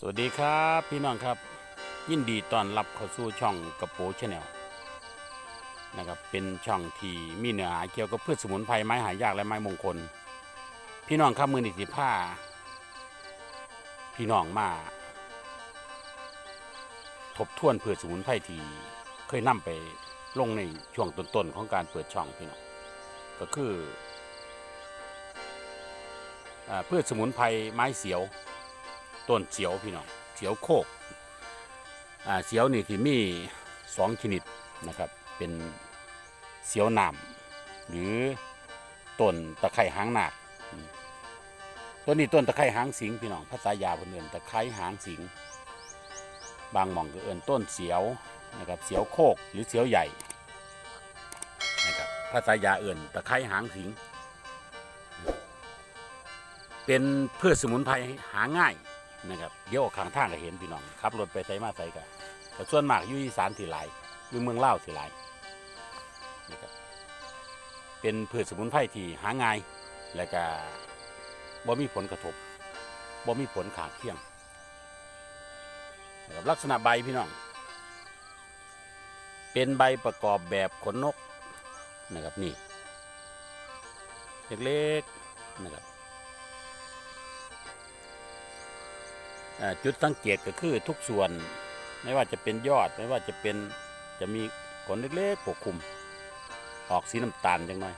สวัสดีครับพี่น้องครับ ยินดีต้อนรับเข้าสู่ช่องกระโปชแนลนะครับเป็นช่องที่มีเนื้อหาเกี่ยวกับพืชสมุนไพรไม้หายากและไม้มงคล พี่น้องครับมือนิติผ้าพี่น้องมา ทบทวนพืชสมุนไพรที่เคยนำไปลงในช่วงต้นๆของการเปิดช่องพี่น้องก็คืออพืชสมุนไพรไม้เสียว ต้นเสียวพี่น้องเสียวโคกอ่าเสียวนี่ที่มีสองชนิดนะครับเป็นเสียวหนามหรือต้นตะไคร่หางหนากต้นนี้ต้นตะไคร่หางสิงพี่น้องภาษายาเพิ่นเอิ้นตะไคร่หางสิง บางหม่องก็เอิ้นต้นเสียวนะครับเสียวโคกหรือเสียวใหญ่นะครับภาษายาเอิ้นตะไคร่หางสิง เป็นพืชสมุนไพรหาง่าย นะครับเดี๋ยวออกข้างทางก็เห็นพี่น้องขับรถไปไสมาไสกันแต่ส่วนมากอยู่อีสานที่หลายอยู่เมืองเล่าที่หลายนะครับเป็นพืชสมุนไพรที่หาง่ายและก็บ่มีผลกระทบบ่มีผลขาดเคียงนะครับลักษณะใบพี่น้อง เป็นใบประกอบแบบขนนกนะครับนี่เล็กๆนะครับ จุดสังเกตก็คือทุกส่วนไม่ว่าจะเป็นยอดไม่ว่าจะเป็นจะมีขนเล็กๆปกคลุม ออกสีน้ำตาลจังหน่อย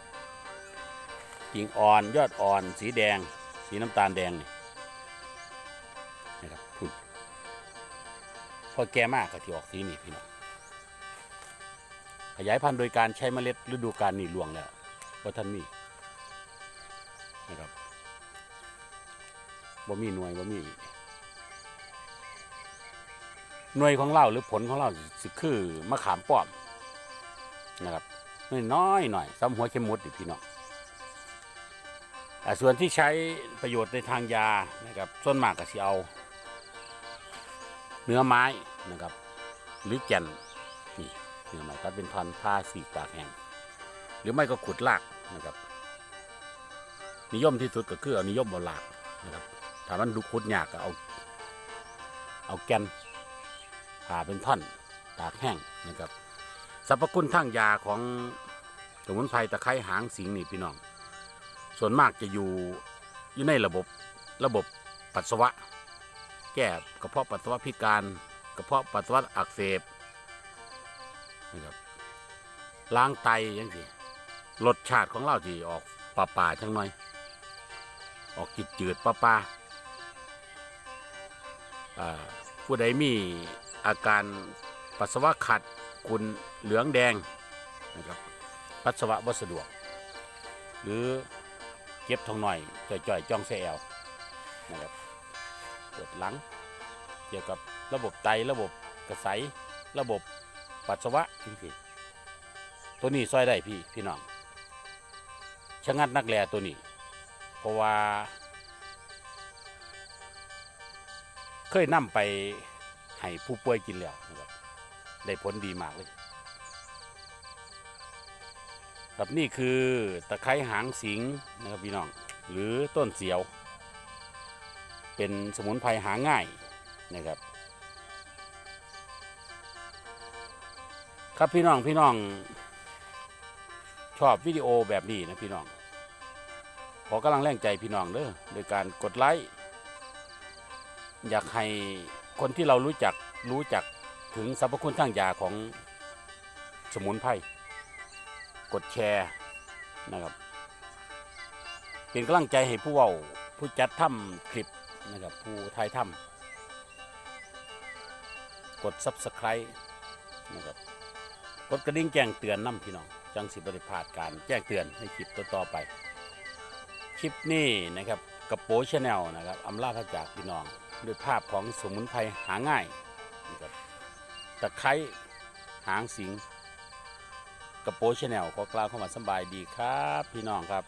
กิ่งอ่อนยอดอ่อนสีแดง สีน้ำตาลแดงนี่นะครับพุ่นพอแก่มากก็ที่ออกสีนี่พี่น้องขยายพันธุ์โดยการใช้เมล็ดฤดูกาลนี่ลวงแล้วว่าท่านมีนะครับบ่มีหน่วยบ่มี หน่วยของเราหรือผลของเราสิคือมะขามป้อมนะครับน้อยๆหน่อยซ้ำหัวเข็มมุดอยู่พี่น้องส่วนที่ใช้ประโยชน์ในทางยานะครับส่วนมากก็สิเอา เนื้อไม้นะครับ หรือแก่นนี่เนื้อไม้ตัดเป็นท่อนผ้าสีตากแห้งหรือไม่ก็ขุดลากนะครับ นิยมที่สุดก็คือเอานิยมเอาลากนะครับถ้ามันดูขุดยากก็เอา เอาแก่น ผ่าเป็นท่อน ตากแห้งนะครับสรรพคุณทางยาของสมุนไพรตะไคร้หางสิงนี่พี่น้อง ส่วนมากจะอยู่อยู่ในระบบระบบปัสสาวะ แก้กระเพาะปัสสาวะพิการ กระเพาะปัสสาวะอักเสบนะครับล้างไตยังสิรสชาติของเราจีออกปลาป่าๆจังหน่อย ออกจืดจืดปลาปลาๆอ่าผู้ใดมี อาการปัสสาวะขัดขุนเหลืองแดงนะครับปัสสาวะบ่สะดวก หรือเก็บทองหน่อยจ่อยๆจ้องแซแอลนะครับปวดหลัง เกี่ยวกับระบบไตระบบกระใสระบบปัสสาวะจริงๆตัวนี้ซอยได้พี่พี่น้องชะงัดนักแลตัวนี้ เพราะว่า เคยนำไป ให้ผู้ป่วยกินแล้วนะครับได้ผลดีมากเลยครับนี่คือตะไคร้หางสิงนะครับพี่น้องหรือต้นเสียว เป็นสมุนไพรหาง่ายนะครับ ครับพี่น้องพี่น้องชอบวิดีโอแบบนี้นะพี่น้อง ขอกำลังแรงใจพี่น้องเด้อโดยการกดไลค์อยากให้ คนที่เรารู้จักรู้จักถึงสรรพคุณทางยาของสมุนไพรกดแชร์นะครับ เป็นกำลังใจให้ผู้เว้าผู้จัดทำคลิปนะครับผู้ถ่ายทำกด Subscribe นะครับกดกระดิ่งแจ้งเตือนน้ำพี่น้อง จังสิบริพาดการแจ้งเตือนในคลิปต่อๆไป คลิปนี้นะครับ กับโปชแนลนะครับอำลาพระจากพี่น้องด้วยภาพของสมุนไพรหาง่ายนะครับตะไคร้หางสิงกับโปชแนลขอกล่าวเข้ามาสบายดีครับ พี่น้องครับ